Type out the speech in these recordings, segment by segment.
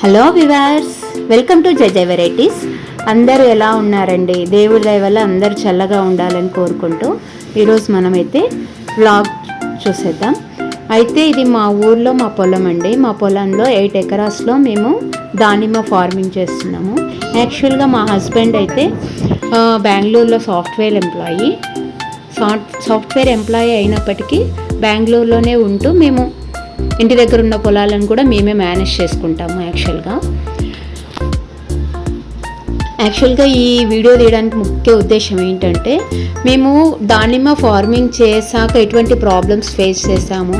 Hello viewers welcome to జై జై varieties అందరూ ఎలా ఉన్నారండి? దేవుడి దయ వల్ల అందరూ చల్లగా ఉండాలని కోరుకుంటూ ఈరోజు మనమైతే వ్లాగ్ చూసేద్దాం. అయితే ఇది మా ఊర్లో మా పొలం అండి. మా పొలంలో ఎయిట్ ఎకరాస్లో మేము దానిమ్మ ఫార్మింగ్ చేస్తున్నాము. యాక్చువల్గా మా హస్బెండ్ అయితే బెంగళూరులో software employee soft software employee అయినప్పటికీ బెంగళూరులోనే ఉంటూ మేము ఇంటి దగ్గర ఉన్న పొలాలను కూడా మేమే మేనేజ్ చేసుకుంటాము యాక్చువల్గా యాక్చువల్గా ఈ వీడియో తీయడానికి ముఖ్య ఉద్దేశం ఏంటంటే మేము దానిమ్మ ఫార్మింగ్ చేశాక ఎటువంటి ప్రాబ్లమ్స్ ఫేస్ చేసాము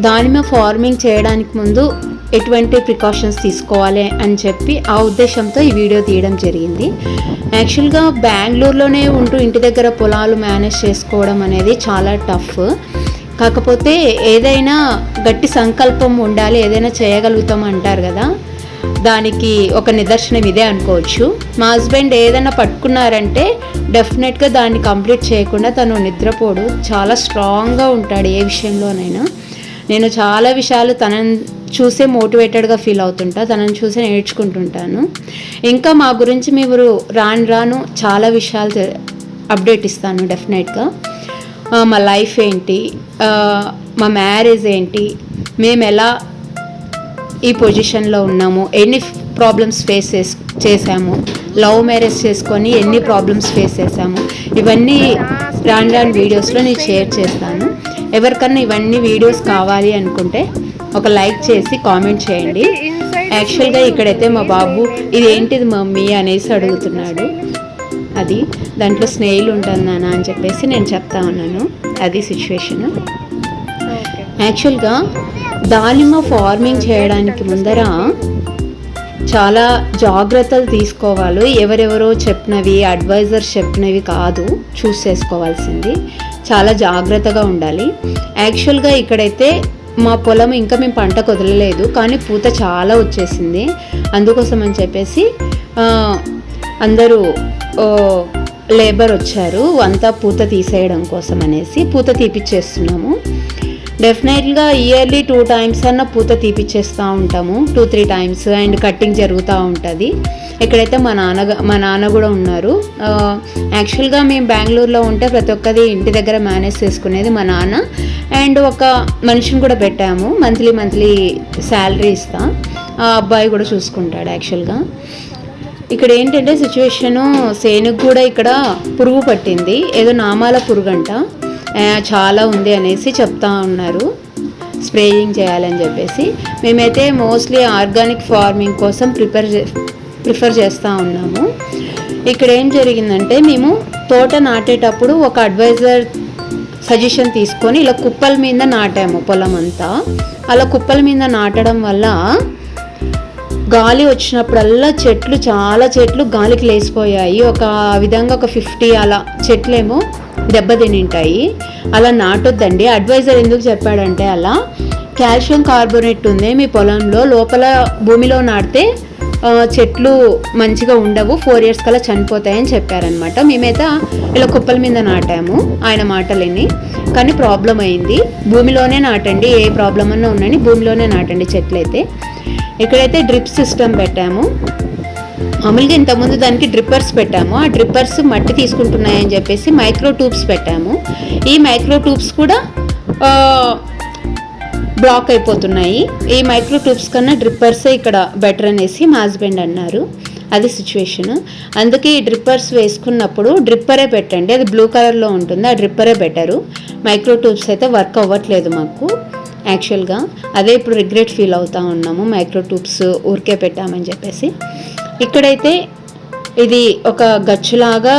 దానిమ్మ ఫార్మింగ్ చేయడానికి ముందు ఎటువంటి ప్రికాషన్స్ తీసుకోవాలి అని చెప్పి ఆ ఉద్దేశంతో ఈ వీడియో తీయడం జరిగింది. యాక్చువల్గా బెంగళూరులోనే ఉంటూ ఇంటి దగ్గర పొలాలు మేనేజ్ చేసుకోవడం అనేది చాలా టఫ్ కాకపోతే ఏదైనా గట్టి సంకల్పం ఉండాలి ఏదైనా చేయగలుగుతాం అంటారు కదా. దానికి ఒక నిదర్శనం ఇదే అనుకోవచ్చు. మా హస్బెండ్ ఏదైనా పట్టుకున్నారంటే డెఫినెట్గా దాన్ని కంప్లీట్ చేయకుండా తను నిద్రపోడు. చాలా స్ట్రాంగ్గా ఉంటాడు ఏ విషయంలోనైనా. నేను చాలా విషయాలు తనని చూసే మోటివేటెడ్గా ఫీల్ అవుతుంటా తనని చూసే నేర్చుకుంటుంటాను. ఇంకా మా గురించి మీరు రాను రాను చాలా విషయాలు అప్డేట్ ఇస్తాను డెఫినెట్గా. మా లైఫ్ ఏంటి? మా మ్యారేజ్ ఏంటి? మేము ఎలా ఈ పొజిషన్లో ఉన్నాము? ఎన్ని ప్రాబ్లమ్స్ ఫేస్ చేస్- చేసాము లవ్ మ్యారేజ్ చేసుకొని ఎన్ని ప్రాబ్లమ్స్ ఫేస్ చేసాము ఇవన్నీ రాను రాను వీడియోస్లో నేను షేర్ చేస్తాను. ఎవరికన్నా ఇవన్నీ వీడియోస్ కావాలి అనుకుంటే ఒక లైక్ చేసి కామెంట్ చేయండి. యాక్చువల్గా ఇక్కడైతే మా బాబు ఇది ఏంటిది మమ్మీ? అనేసి అడుగుతున్నాడు. అది దాంట్లో స్నేహిల్ ఉంటుంది నాన్న అని చెప్పేసి నేను చెప్తా ఉన్నాను. అది సిచ్యువేషన్ యాక్చువల్గా దానిమ్మ ఫార్మింగ్ చేయడానికి ముందర చాలా జాగ్రత్తలు తీసుకోవాలి. ఎవరెవరో చెప్పినవి అడ్వైజర్స్ చెప్పినవి కాదు చూస్ చేసుకోవాల్సింది. చాలా జాగ్రత్తగా ఉండాలి. యాక్చువల్గా ఇక్కడైతే మా పొలం ఇంకా మేము పంట కుదరలేదు కానీ పూత చాలా వచ్చేసింది. అందుకోసం అని చెప్పేసి అందరూ లేబర్ వచ్చారు అంతా పూత తీసేయడం కోసం అనేసి పూత తీపిచ్చేస్తున్నాము. డెఫినెట్గా ఇయర్లీ టూ టైమ్స్ అన్న పూత తీపిచ్చేస్తూ ఉంటాము two three times and cutting జరుగుతూ ఉంటుంది. ఇక్కడైతే మా నాన్న మా నాన్న కూడా ఉన్నారు యాక్చువల్గా మేము బెంగళూరులో ఉంటే ప్రతి ఒక్కది ఇంటి దగ్గర మేనేజ్ చేసుకునేది మా నాన్న. అండ్ ఒక మనిషిని కూడా పెట్టాము మంత్లీ మంత్లీ శాలరీ ఇస్తాం. ఆ అబ్బాయి కూడా చూసుకుంటాడు యాక్చువల్గా ఇక్కడ ఏంటంటే సిచ్యువేషను సేనుకు కూడా ఇక్కడ పురుగు పట్టింది. ఏదో నామాల పురుగు అంట చాలా ఉంది అనేసి చెప్తా ఉన్నారు. స్ప్రేయింగ్ చేయాలని చెప్పేసి. మేమైతే మోస్ట్లీ ఆర్గానిక్ ఫార్మింగ్ కోసం ప్రిపేర్ చే ప్రిఫర్ చేస్తూ ఉన్నాము. ఇక్కడ ఏం జరిగిందంటే మేము తోట నాటేటప్పుడు ఒక అడ్వైజర్ సజెషన్ తీసుకొని ఇలా కుప్పల మీద నాటాము పొలం అంతా అలా కుప్పల మీద నాటడం వల్ల గాలి వచ్చినప్పుడల్లా చెట్లు చాలా చెట్లు గాలికి లేసిపోయాయి. ఒక విధంగా ఒక ఫిఫ్టీ అలా చెట్లేమో దెబ్బతినింటాయి. అలా నాటొద్దండి. అడ్వైజర్ ఎందుకు చెప్పాడంటే అలా కాల్షియం కార్బోనేట్ ఉంది మీ పొలంలో లోపల భూమిలో నాటితే చెట్లు మంచిగా ఉండవు ఫోర్ ఇయర్స్ కల్లా చనిపోతాయని చెప్పారనమాట మేమైతే ఇలా కుప్పల మీద నాటాము ఆయన మాటలని. కానీ ప్రాబ్లం అయింది. భూమిలోనే నాటండి ఏ ప్రాబ్లం అన్నా ఉండండి భూమిలోనే నాటండి చెట్లు అయితే ఇక్కడైతే డ్రిప్ సిస్టమ్ పెట్టాము. మామూలుగా ఇంతకుముందు దానికి డ్రిప్పర్స్ పెట్టాము. ఆ డ్రిప్పర్స్ మట్టి తీసుకుంటున్నాయని చెప్పేసి మైక్రో ట్యూబ్స్ పెట్టాము. ఈ మైక్రో ట్యూబ్స్ కూడా బ్లాక్ అయిపోతున్నాయి. ఈ మైక్రో ట్యూబ్స్ కన్నా డ్రిప్పర్సే ఇక్కడ బెటర్ అనేసి మా హస్బెండ్ అన్నారు. అది సిచ్యువేషన్. అందుకే ఈ డ్రిప్పర్స్ వేసుకున్నప్పుడు డ్రిప్పరే పెట్టండి. అది బ్లూ కలర్లో ఉంటుంది. ఆ డ్రిప్పరే బెటరు. మైక్రో ట్యూబ్స్ అయితే వర్క్ అవ్వట్లేదు మాకు. యాక్చువల్గా అదే ఇప్పుడు రిగ్రెట్ ఫీల్ అవుతూ ఉన్నాము. మైక్రో ట్యూబ్స్ ఊరికే పెట్టామని చెప్పేసి. ఇక్కడైతే ఇది ఒక గచ్చులాగా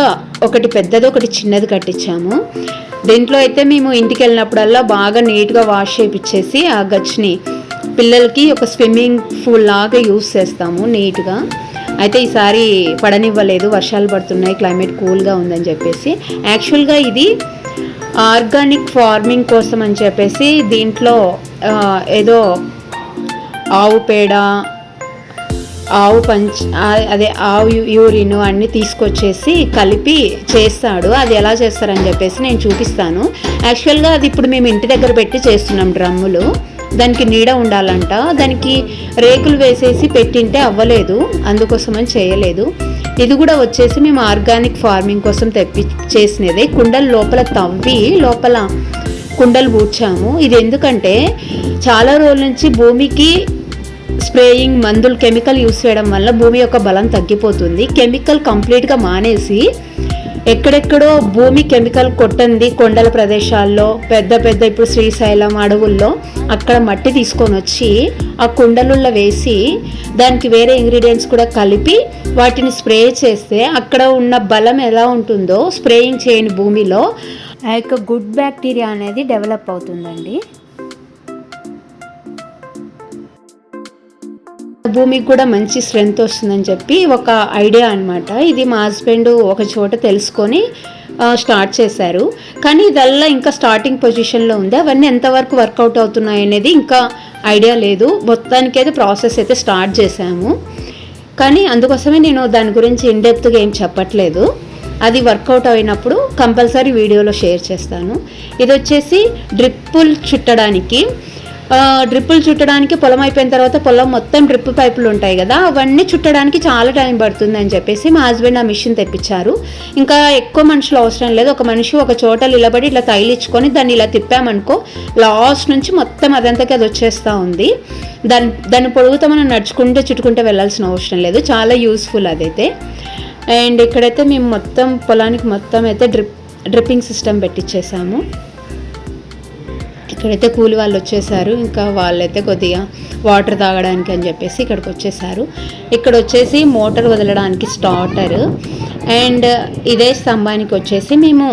ఒకటి పెద్దది ఒకటి చిన్నది కట్టించాము. దీంట్లో అయితే మేము ఇంటికి వెళ్ళినప్పుడల్లా బాగా నీట్గా వాష్ చేయించేసి ఆ గచ్చుని పిల్లలకి ఒక స్విమ్మింగ్ పూల్ లాగా యూస్ చేస్తాము నీట్గా. అయితే ఈసారి పడనివ్వలేదు వర్షాలు పడుతున్నాయి క్లైమేట్ కూల్గా ఉందని చెప్పేసి. యాక్చువల్గా ఇది ఆర్గానిక్ ఫార్మింగ్ కోసం అని చెప్పేసి దీంట్లో ఏదో ఆవు పేడ ఆవు పంచ్ అదే ఆవు యూరిన్ అన్నీ తీసుకొచ్చేసి కలిపి చేస్తాడు. అది ఎలా చేస్తారని చెప్పేసి నేను చూపిస్తాను. యాక్చువల్గా అది ఇప్పుడు మేము ఇంటి దగ్గర పెట్టి చేస్తున్నాం డ్రమ్ములు. దానికి నీడ ఉండాలంట. దానికి రేకులు వేసేసి పెట్టింటే అవ్వలేదు. అందుకోసమని చేయలేదు. ఇది కూడా వచ్చేసి మేము ఆర్గానిక్ ఫార్మింగ్ కోసం తెప్పి చేసినదే. కుండలు లోపల తవ్వి లోపల కుండలు పూడ్చాము. ఇది ఎందుకంటే చాలా రోజుల నుంచి భూమికి స్ప్రేయింగ్ మందులు కెమికల్ యూస్ చేయడం వల్ల భూమి యొక్క బలం తగ్గిపోతుంది. కెమికల్ కంప్లీట్గా మానేసి ఎక్కడెక్కడో భూమి కెమికల్ కొట్టంది కొండల ప్రదేశాల్లో పెద్ద పెద్ద ఇప్పుడు శ్రీశైలం అడవుల్లో అక్కడ మట్టి తీసుకొని వచ్చి ఆ కుండలుల్లో వేసి దానికి వేరే ఇంగ్రీడియంట్స్ కూడా కలిపి వాటిని స్ప్రే చేస్తే అక్కడ ఉన్న బలం ఎలా ఉంటుందో స్ప్రేయింగ్ చేయని భూమిలో ఆ యొక్క గుడ్ బ్యాక్టీరియా అనేది డెవలప్ అవుతుందండి. భూమికి కూడా మంచి స్ట్రెంగ్త్ వస్తుందని చెప్పి ఒక ఐడియా అనమాట ఇది మా హస్బెండ్ ఒక చోట తెలుసుకొని స్టార్ట్ చేశారు. కానీ ఇదల్లా ఇంకా స్టార్టింగ్ పొజిషన్లో ఉంది. అవన్నీ ఎంతవరకు వర్కౌట్ అవుతున్నాయి అనేది ఇంకా ఐడియా లేదు. మొత్తానికి అయితే ప్రాసెస్ అయితే స్టార్ట్ చేశాము. కానీ అందుకోసమే నేను దాని గురించి ఇండెప్త్గా ఏం చెప్పట్లేదు. అది వర్కౌట్ అయినప్పుడు కంపల్సరీ వీడియోలో షేర్ చేస్తాను. ఇది వచ్చేసి డ్రిప్పులు చుట్టడానికి డ్రిప్పులు చుట్టడానికి పొలం అయిపోయిన తర్వాత పొలం మొత్తం డ్రిప్ పైపులు ఉంటాయి కదా అవన్నీ చుట్టడానికి చాలా టైం పడుతుంది అని చెప్పేసి మా హస్బెండ్ ఆ మిషన్ తెప్పించారు. ఇంకా ఎక్కువ మనుషులు అవసరం లేదు ఒక మనిషి ఒక చోట నిలబడి ఇట్లా తగిలించుకొని దాన్ని ఇలా తిప్పామనుకో లాస్ట్ నుంచి మొత్తం అదంతకి అది వచ్చేస్తూ ఉంది. దాని దాని పొడుగుతో మనం నడుచుకుంటూ చుట్టుకుంటూ వెళ్ళాల్సిన అవసరం లేదు చాలా యూస్ఫుల్ అదైతే. అండ్ ఇక్కడైతే మేము మొత్తం పొలానికి మొత్తం అయితే డ్రిప్ డ్రిప్పింగ్ సిస్టమ్ పెట్టించేసాము ఇక్కడైతే కూలి వాళ్ళు వచ్చేసారు. ఇంకా వాళ్ళైతే కొద్దిగా వాటర్ తాగడానికి అని చెప్పేసి ఇక్కడికి వచ్చేసారు. ఇక్కడ వచ్చేసి మోటార్ వదలడానికి స్టార్టర్ అండ్ ఇదే స్తంభానికి వచ్చేసి మేము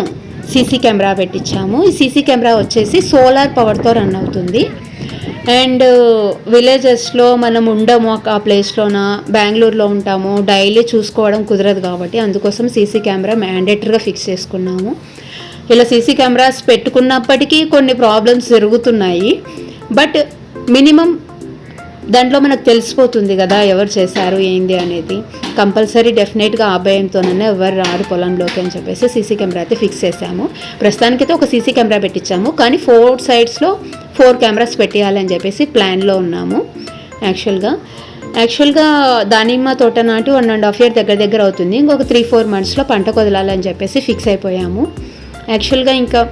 సీసీ కెమెరా పెట్టించాము. ఈ సీసీ కెమెరా వచ్చేసి సోలార్ పవర్తో రన్ అవుతుంది. అండ్ విలేజెస్లో మనం ఉండము. ఆ ప్లేస్లోన బెంగళూరులో ఉంటాము. డైలీ చూసుకోవడం కుదరదు కాబట్టి అందుకోసం సీసీ కెమెరా మ్యాండేటరీగా ఫిక్స్ చేసుకున్నాము. ఇలా సీసీ కెమెరాస్ పెట్టుకున్నప్పటికీ కొన్ని ప్రాబ్లమ్స్ జరుగుతున్నాయి. బట్ మినిమం దాంట్లో మనకు తెలిసిపోతుంది కదా ఎవరు చేశారు ఏంది అనేది. కంపల్సరీ డెఫినెట్గా ఆ భయంతోనే ఎవరు రారు పొలంలోకి అని చెప్పేసి సీసీ కెమెరా అయితే ఫిక్స్ చేసాము ప్రస్తుతానికైతే ఒక సీసీ కెమెరా పెట్టించాము. కానీ ఫోర్ సైడ్స్లో ఫోర్ కెమెరాస్ పెట్టేయాలని చెప్పేసి ప్లాన్లో ఉన్నాము. యాక్చువల్గా యాక్చువల్గా దానిమ్మ తోట నాటి వన్ అండ్ హాఫ్ ఇయర్ దగ్గర దగ్గర అవుతుంది. ఇంకొక త్రీ ఫోర్ మంత్స్లో పంట కొదలాలని చెప్పేసి ఫిక్స్ అయిపోయాము. యాక్చువల్గా ఇంకా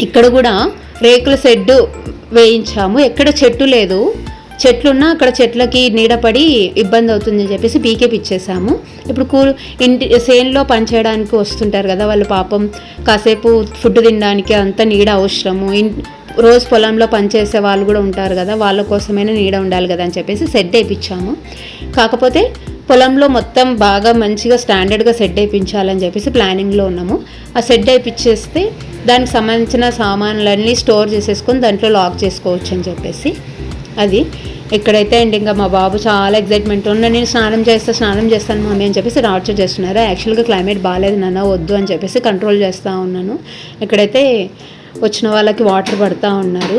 ఇక్కడ కూడా రేకుల షెడ్డు వేయించాము. ఎక్కడ చెట్టు లేదు. చెట్లున్నా అక్కడ చెట్లకి నీడపడి ఇబ్బంది అవుతుందని చెప్పేసి పీకే పిచ్చేసాము. ఇప్పుడు కూ ఇంటి సేన్లో పనిచేయడానికి వస్తుంటారు కదా వాళ్ళు పాపం. కాసేపు ఫుడ్ తినడానికి అంత నీడ అవసరము. ఇన్ రోజు పొలంలో పనిచేసే వాళ్ళు కూడా ఉంటారు కదా వాళ్ళ కోసమైనా నీడ ఉండాలి కదా అని చెప్పేసి సెట్ వేయించాము కాకపోతే పొలంలో మొత్తం బాగా మంచిగా స్టాండర్డ్గా సెట్ వేయించాలని చెప్పేసి ప్లానింగ్లో ఉన్నాము. ఆ సెట్ వేయించేస్తే దానికి సంబంధించిన సామాన్లన్నీ స్టోర్ చేసేసుకొని దాంట్లో లాక్ చేసుకోవచ్చు అని చెప్పేసి. అది. ఇక్కడైతే అండి ఇంకా మా బాబు చాలా ఎగ్జైట్మెంట్ ఉన్న నేను స్నానం చేస్తా స్నానం చేస్తాను మమ్మీ అని చెప్పేసి టార్చర్ చేస్తున్నారు? యాక్చువల్గా క్లైమేట్ బాగాలేదు నాన్న వద్దు అని చెప్పేసి కంట్రోల్ చేస్తూ ఉన్నాను. ఇక్కడైతే వచ్చిన వాళ్ళకి వాటర్ పడుతూ ఉన్నారు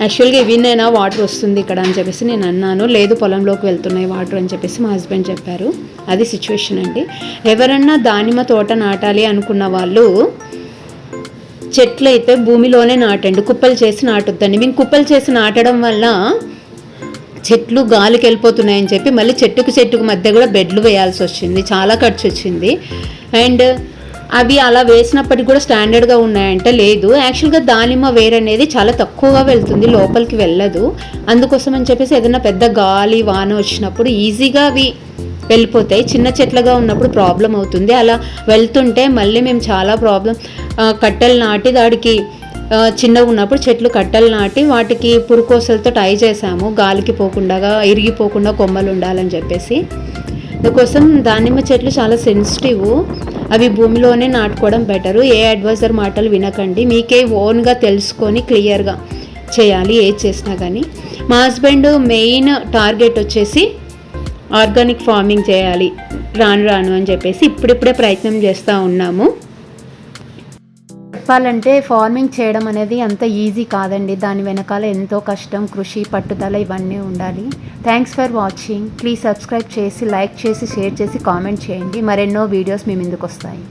యాక్చువల్గా ఇవినైనా వాటర్ వస్తుంది ఇక్కడ అని చెప్పేసి నేను అన్నాను. లేదు పొలంలోకి వెళ్తున్నాయి వాటర్ అని చెప్పేసి మా హస్బెండ్ చెప్పారు. అది సిచ్యువేషన్ అండి. ఎవరన్నా దానిమ్మ తోట నాటాలి అనుకున్న వాళ్ళు చెట్లు అయితే భూమిలోనే నాటండి. కుప్పలు చేసి నాటొద్దండి. మేము కుప్పలు చేసి నాటడం వల్ల చెట్లు గాలికి వెళ్ళిపోతున్నాయని చెప్పి మళ్ళీ చెట్టుకు చెట్టుకు మధ్య కూడా బెడ్లు వేయాల్సి వచ్చింది చాలా ఖర్చు వచ్చింది అండ్ అవి అలా వేసినప్పటికి కూడా స్టాండర్డ్గా ఉన్నాయంటే. లేదు. యాక్చువల్గా దానిమ్మ వేర్ అనేది చాలా తక్కువగా వెళ్తుంది. లోపలికి వెళ్ళదు. అందుకోసం అని చెప్పేసి ఏదైనా పెద్ద గాలి వాన వచ్చినప్పుడు ఈజీగా అవి వెళ్ళిపోతాయి చిన్న చెట్లుగా ఉన్నప్పుడు ప్రాబ్లం అవుతుంది. అలా వెళ్తుంటే మళ్ళీ మేము చాలా ప్రాబ్లం కట్టెలు నాటి దాడికి చిన్నగా ఉన్నప్పుడు చెట్లు కట్టలు నాటి వాటికి పురుకోసలతో టై చేసాము గాలికి పోకుండా ఇరిగిపోకుండా కొమ్మలు ఉండాలని చెప్పేసి. అందుకోసం దానిమ్మ చెట్లు చాలా సెన్సిటివ్ అవి భూమిలోనే నాటుకోవడం బెటరు ఏ అడ్వైజర్ మాటలు వినకండి. మీకే ఓన్గా తెలుసుకొని క్లియర్గా చేయాలి ఏది చేసినా కానీ మా హస్బెండ్ మెయిన్ టార్గెట్ వచ్చేసి ఆర్గానిక్ ఫార్మింగ్ చేయాలి. రాను రాను అని చెప్పేసి ఇప్పుడిప్పుడే ప్రయత్నం చేస్తూ ఉన్నాము. చెప్పాలంటే ఫార్మింగ్ చేయడం అనేది అంత ఈజీ కాదండి. దాని వెనకాల ఎంతో కష్టం కృషి పట్టుదల ఇవన్నీ ఉండాలి. Thanks for watching please subscribe చేసి లైక్ చేసి షేర్ చేసి కామెంట్ చేయండి. మరెన్నో వీడియోస్ మీ ముందుకు వస్తాయి